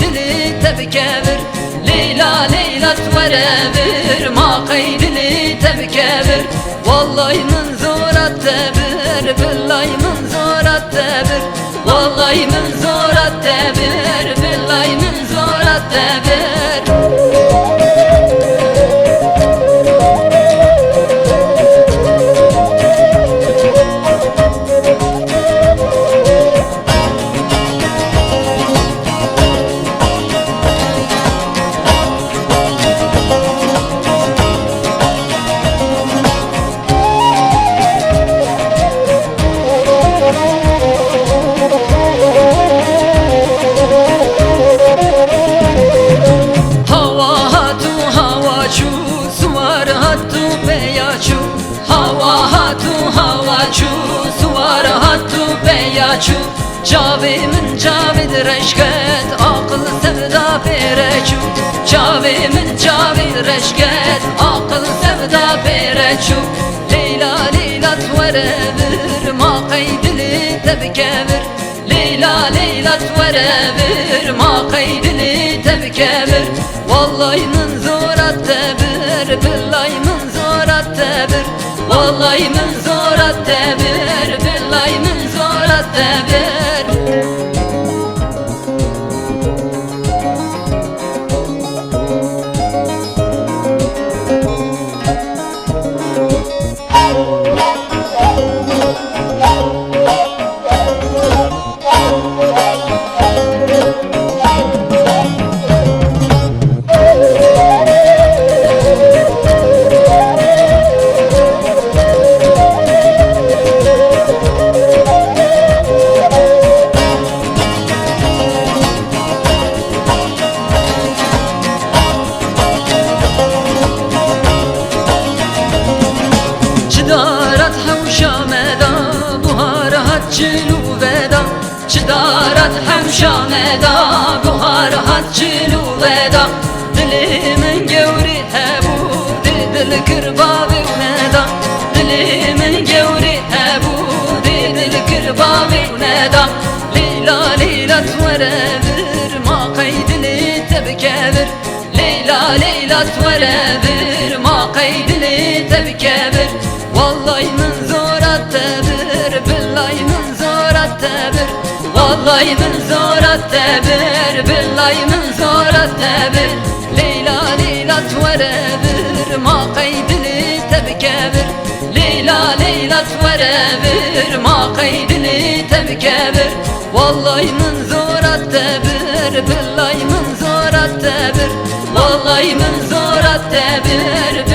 dili tebkevir Leyla leylat verevir Makay dili tebkevir Vallahi min zorat tebir. Billahi zorat tebir Vallahi zorat tebir. Beyaçu Hava hatu hava çu. Suvar hatu beyaçu Cavimin cavid reşket Akıl sevda bereçu Cavimin cavid reşket Akıl sevda bereçu Leyla Leyla tverevir Ma kaydili tebkevir Leyla Leyla tverevir Ma kaydili tebkevir Vallahi min zorat tebir Billahi tebir Vallahi min zorat tebir Billahi min Buhar cilu veda Çıdarat hemşameda Buhar cilu veda Dilimin gevri hebu Dil kırbavi neda. Dilimin gevri hebu Dil kırbavi neda. Leyla leyla tverevir Ma kaydili tebkevir Leyla Leyla tverevir Ma kaydili tebkevir Vallahi min zorat tebir Billahi min zorat tebir? Vallahi min zorat tebir? Billahi min zorat tebir? Leyla Leyla tverevir Ma kaydili tebkevir Leyla Leyla tverevir Ma kaydili tebkevir Vallahi min zorat tebir? Billahi min zorat tebir? Vallahi min zorat tebir